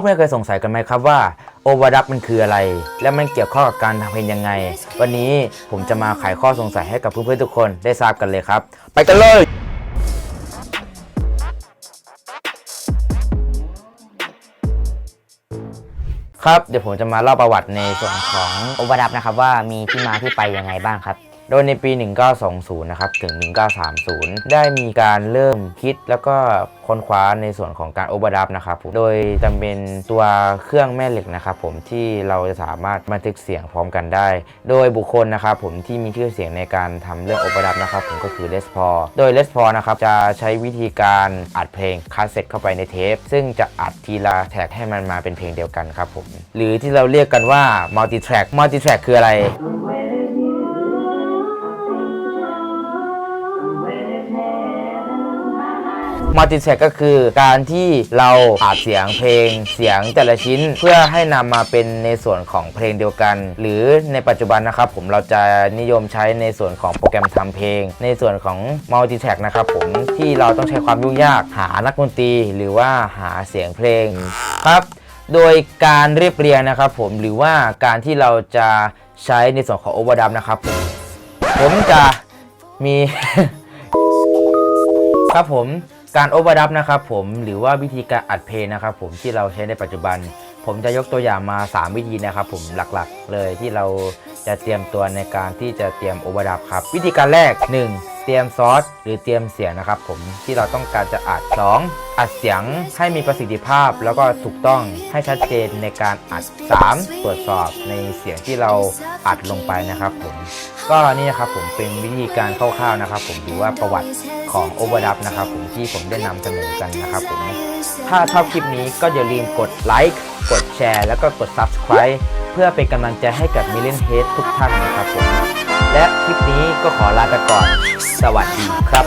เพื่อนๆเคยสงสัยกันไหมครับว่าโอเวอร์ดับมันคืออะไร และมันเกี่ยวข้องกับการทำเพลงยังไง วันนี้ผมจะมาไขข้อสงสัยให้กับเพื่อนๆทุกคนได้ทราบกันเลยครับ ไปกันเลย ครับเดี๋ยวผมจะมาเล่าประวัติในส่วนของโอเวอร์ดับนะครับว่ามีที่มาที่ไปยังไงบ้างครับ โดยในปี 1920 นะครับ ถึง 1930 ได้มีการเริ่มคิดแล้วก็ค้นคว้าในส่วนของการโอเวอร์ดับนะครับผม โดยจำเป็นตัวเครื่องแม่เหล็กนะครับผมที่เราจะสามารถบันทึกเสียงพร้อมกันได้ โดยบุคคลนะครับผมที่มีชื่อเสียงในการทำเรื่องโอเวอร์ดับนะครับผมก็คือเลสพอโดยเลสพอนะครับจะใช้วิธีการอัดเพลงคาสเซ็ตเข้าไปในเทป ซึ่งจะอัดทีละแท็กให้มันมาเป็นเพลงเดียวกันครับผม หรือที่เราเรียกกันว่ามัลติแทร็กมัลติแทร็กคืออะไร มัลติแทร็กก็คือการที่เราอัดเสียงเพลงเสียงแต่ละชิ้น เพื่อให้นำมาเป็นในส่วนของเพลงเดียวกัน หรือในปัจจุบันนะครับผมเราจะนิยมใช้ในส่วนของโปรแกรมทำเพลง ในส่วนของมัลติแทร็กนะครับผมที่เราต้องใช้ความยุ่งยากหานักดนตรีหรือว่าหาเสียงเพลงครับโดยการเรียบเรียงนะครับผมหรือว่าการที่เราจะใช้ในส่วนของโอเวอร์ดับนะครับผมผมจะมี ครับผม การโอเวอร์ดับนะครับผมหรือว่าวิธีการอัดเพลงนะครับผมที่เราใช้ในปัจจุบัน ผมจะยกตัวอย่างมา 3 วิธีนะครับผมหลักๆ เลยที่เราจะเตรียมตัวในการที่จะเตรียมโอเวอร์ดับครับ วิธีการแรก 1. เตรียมซอสหรือเตรียมเสียงนะครับผมที่เราต้องการจะอัด 2. อัดเสียงให้มีประสิทธิภาพ แล้วก็ถูกต้องให้ชัดเจนในการอัด 3. ตรวจสอบในเสียงที่เราอัดลงไปนะครับผมก็นี่นะครับผมเป็นวิธีการคร่าวๆนะครับ ผมหรือว่าประวัติของ Overdubb นะครับผมที่ผมได้นำเสนอกันนะครับผมถ้าชอบคลิปนี้ก็อย่าลืมกดไลค์กดแชร์ แล้วก็กด Subscribe เพื่อเป็นกำลังใจให้กับมิเลนเฮดทุกท่านนะครับผม และคลิปนี้ก็ขอลาไปก่อน สวัสดีครับ